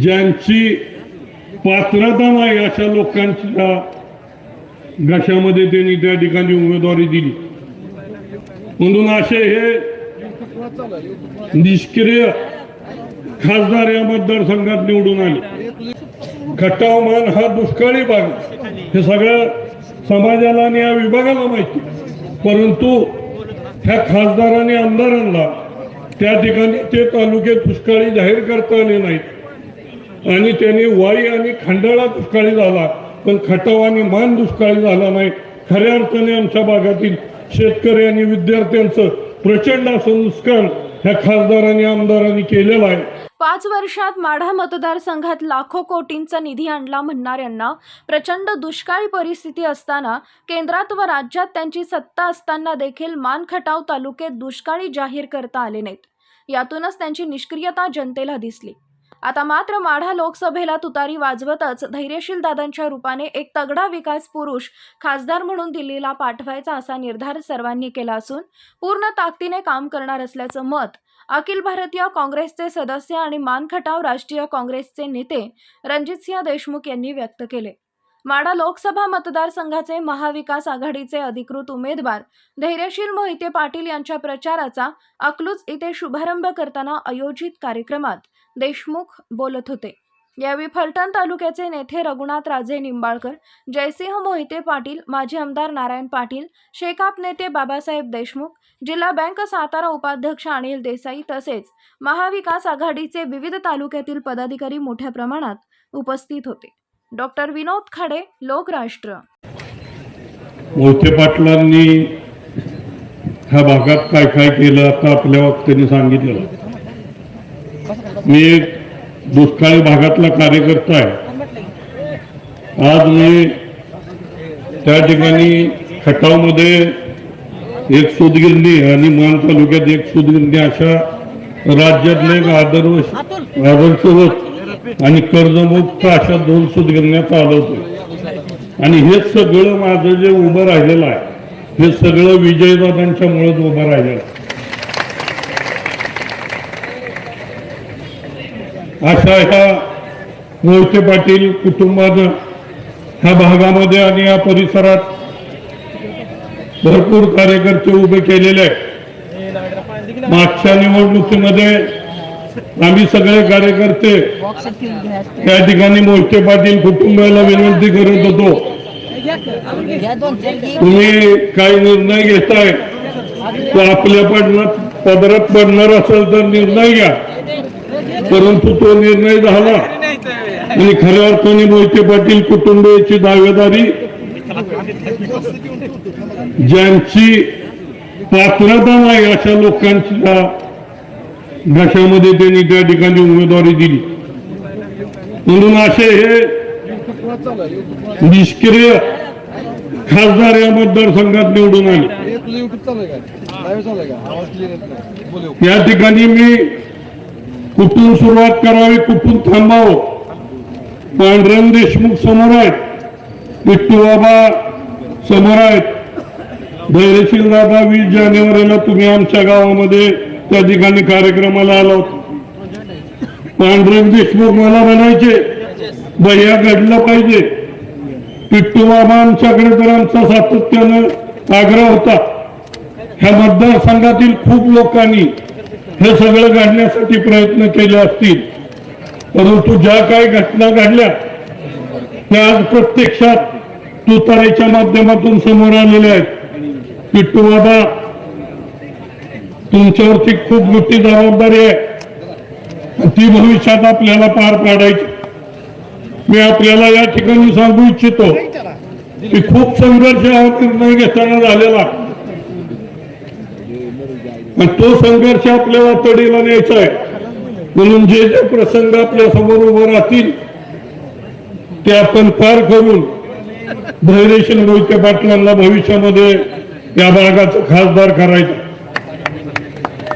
ज्यांची पात्रता नाही अशा लोकांच्या घशामध्ये त्यांनी त्या ठिकाणी उमेदवारी दिली. म्हणून असे हे निष्क्रिय खासदार या मतदारसंघात निवडून आले. खट्टावमान हा दुष्काळी भाग हे सगळं समाजाला आणि या विभागाला माहिती परंतु ह्या खासदारांनी आमदारांना त्या ठिकाणी ते तालुके दुष्काळी जाहीर करता आले नाहीत. आणि त्याने वाई आणि खंडाळा दुष्काळी झाला. पण खटाव आणि मान दुष्काळी झाला नाही. खऱ्या अर्थाने आमच्या भागातील शेतकरी आणि विद्यार्थ्यांचं प्रचंड असं नुकसान ह्या खासदारांनी आमदारांनी केलेलं आहे. पाच वर्षात माढा मतदारसंघात लाखो कोटींचा निधी आणला म्हणणाऱ्यांना प्रचंड दुष्काळी परिस्थिती असताना केंद्रात व राज्यात त्यांची सत्ता असताना देखील मानखटाव तालुक्यात दुष्काळी जाहीर करता आले नाहीत. यातूनच त्यांची निष्क्रियता जनतेला दिसली. आता मात्र माढा लोकसभेला तुतारी वाजवतच धैर्यशील दादांच्या रूपाने एक तगडा विकास पुरुष खासदार म्हणून दिल्लीला पाठवायचा असा निर्धार सर्वांनी केला असून पूर्ण ताकदीने काम करणार असल्याचं मत अखिल भारतीय काँग्रेसचे सदस्य आणि मानखटाव राष्ट्रीय काँग्रेसचे नेते रणजितसिंह देशमुख यांनी व्यक्त केले. माडा लोकसभा मतदारसंघाचे महाविकास आघाडीचे अधिकृत उमेदवार धैर्यशील मोहिते पाटील यांच्या प्रचाराचा अकलूज इथे शुभारंभ करताना आयोजित कार्यक्रमात देशमुख बोलत होते. यावेळी फलटण तालुक्याचे नेते रघुनाथ राजे निंबाळकर जयसिंह मोहिते पाटील माजी आमदार नारायण पाटील शेकाप नेते बाबासाहेब देशमुख जिल्हा बँक सातारा उपाध्यक्ष अनिल देसाई तसेच महाविकास आघाडीचे विविध तालुक्यातील पदाधिकारी मोठ्या प्रमाणात उपस्थित होते. डॉक्टर विनोद खाडे लोकराष्ट्र. मोहिते पाटलांनी ह्या भागात काय काय केलं आता आपल्या वक्त्याने सांगितलेलं मी एक दुष्काळी भागातला कार्यकर्ता आहे. आज मी त्या ठिकाणी खटावमध्ये एक सुदगिरणी आणि मान तालुक्यात एक सुदगिरणी अशा राज्यातले एक आदर्श आदर्शवत आणि कर्जमुक्त अशा दोन सुदगिरण्या चालवतो आणि हे सगळं माझं जे उभं राहिलेलं आहे हे सगळं विजयदादांच्यामुळेच उभं राहिलेलं आहे. अशा ह्या मोहिते पाटील कुटुंबानं ह्या भागामध्ये आणि या परिसरात भरपूर कार्यकर्ते उभे केलेले आहेत. मागच्या निवडणुकीमध्ये आम्ही सगळे कार्यकर्ते त्या ठिकाणी मोहिते पाटील कुटुंबाला विनंती करत होतो. तुम्ही काही निर्णय घेताय तो आपल्या पडणार पदरात पडणार असेल तर निर्णय घ्या. परंतु तो निर्णय झाला. आणि खऱ्या अर्थाने मोहिते पाटील कुटुंबियाची दावेदारी ज्यांची पात्रता नाही अशा लोकांच्या घशामध्ये त्यांनी त्या ठिकाणी उमेदवारी दिली. म्हणून असे हे निष्क्रिय खासदार या मतदारसंघात निवडून आले. या ठिकाणी मी कुठून सुरुवात करावी कुठून थांबावं? पांडुरंग देशमुख समोर आहेत. विठ्ठू बाबा समोर आहेत. धैर्यशील दादा वीस जानेवारीला तुम्ही आमच्या गावामध्ये त्या ठिकाणी कार्यक्रमाला आला होता. पांडुरंग देशमुख मला म्हणायचे भैया घडलं पाहिजे. पिट्टू बाबा आमच्याकडे तर आमचा सातत्यानं आग्रह होता. ह्या मतदारसंघातील खूप लोकांनी हे सगळं घडण्यासाठी प्रयत्न केले असतील. परंतु ज्या काही घटना घडल्या त्या आज प्रत्यक्षात तुतारेच्या माध्यमातून समोर आलेल्या आहेत. पिट्टू बाबा तुमच्यावरती खूप मोठी जबाबदारी आहे. ती भविष्यात आपल्याला पार पाडायची. मी आपल्याला या ठिकाणी सांगू इच्छितो की खूप संघर्ष हा निर्णय घेताना झालेला. आणि तो संघर्ष आपल्याला तडीला न्यायचा आहे. म्हणून जे जे प्रसंग आपल्यासमोर उभं राहतील ते आपण पार करून धैर्यशील मोहिते पाटलांना भविष्यामध्ये या भागाचा खासदार करायचं.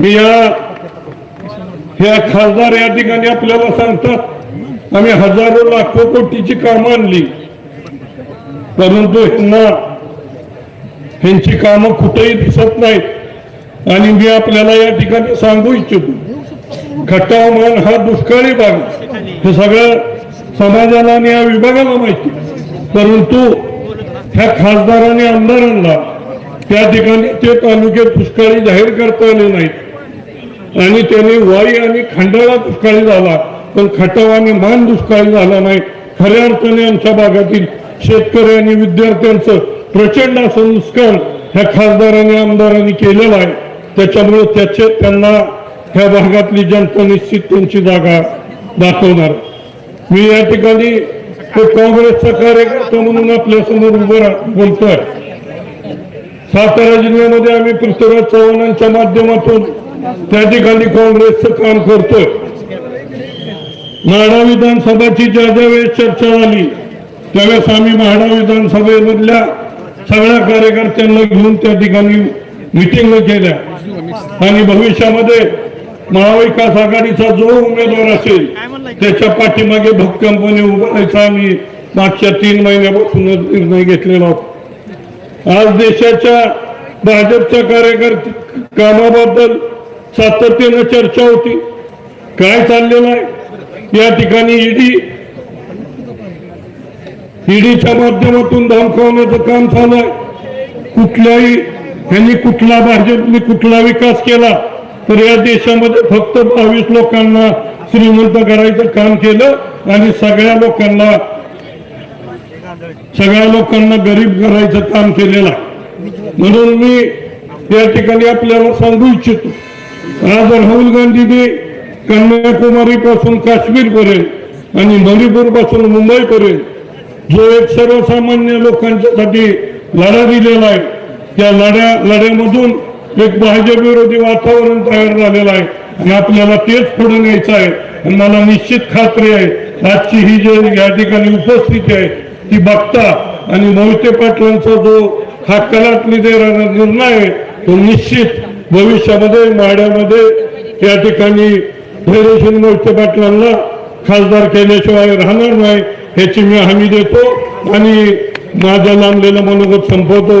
मी या ह्या खासदार या ठिकाणी आपल्याला सांगतात आम्ही हजारो लाखो कोटीची कामं आणली. परंतु ह्यांना ह्यांची कामं कुठेही दिसत नाहीत. आणि मी आपल्याला या ठिकाणी सांगू इच्छितो खटावमान हा दुष्काळी भाग हे सगळं समाजाला आणि या विभागाला माहिती परंतु ह्या खासदारांनी आमदारांना त्या ठिकाणी ते तालुके दुष्काळी जाहीर करता आले नाहीत. आणि त्याने वाई आणि खंडाळा दुष्काळी झाला पण खटाव आणि मान दुष्काळी झाला नाही. खऱ्या अर्थाने आमच्या भागातील शेतकरी आणि विद्यार्थ्यांचं प्रचंड असं नुकसान ह्या खासदारांनी आमदारांनी केलेलं आहे. त्याच्यामुळे त्याचे त्यांना ह्या भागातली जनता निश्चित त्यांची जागा दाखवणार. मी या ठिकाणी एक काँग्रेसचा कार्यकर्ता म्हणून आपल्यासमोर उभं बोलतोय. सातारा जिल्ह्यामध्ये आम्ही पृथ्वीराज चव्हाणांच्या माध्यमातून त्या ठिकाणी काँग्रेसचं काम करतोय. म्हाडा विधानसभाची ज्या ज्या वेळेस चर्चा झाली त्यावेळेस आम्ही म्हाडा विधानसभेमधल्या सगळ्या कार्यकर्त्यांना घेऊन त्या ठिकाणी मिटिंग केल्या आणि भविष्यामध्ये महाविकास आघाडीचा जो उमेदवार असेल त्याच्या पाठीमागे भक्कमपणे उभारायचा आम्ही मागच्या तीन महिन्यापासूनच निर्णय घेतलेला होता. आज देशाच्या भाजपच्या कार्यकर्ते कामाबद्दल सातत्यानं चर्चा होती. काय चाललेलं आहे? या ठिकाणी ईडी ईडीच्या माध्यमातून धमकावण्याचं काम चालू आहे. कुठल्याही यांनी कुठला भाजपने कुठला विकास केला तर या देशामध्ये फक्त बावीस लोकांना श्रीमंत करायचं काम केलं आणि सगळ्या लोकांना सगळ्या लोकांना गरीब करायचं काम केलेलं आहे. म्हणून मी या ठिकाणी आपल्याला सांगू इच्छितो आज राहुल गांधीने कन्याकुमारी पासून काश्मीर पर्यंत आणि मणिपूरपासून मुंबई पर्यंत जो एक सर्वसामान्य लोकांच्यासाठी लढा दिलेला आहे त्या लढ्या लढ्यामधून एक भाजप विरोधी वातावरण तयार झालेलं आहे. आणि आपल्याला तेच पुढे न्यायचं आहे. आणि मला निश्चित खात्री आहे आजची ही जी या ठिकाणी उपस्थिती आहे ती बघता आणि मोहिते पाटलांचा जो हा कलाटणी देणारा निर्णय आहे तो निश्चित भविष्यामध्ये माड्यामध्ये या ठिकाणी फेडरेशन मोहिते पाटलांना खासदार केल्याशिवाय राहणार नाही ह्याची मी हमी देतो आणि माझ्या लांबलेला मनोगत संपवतो.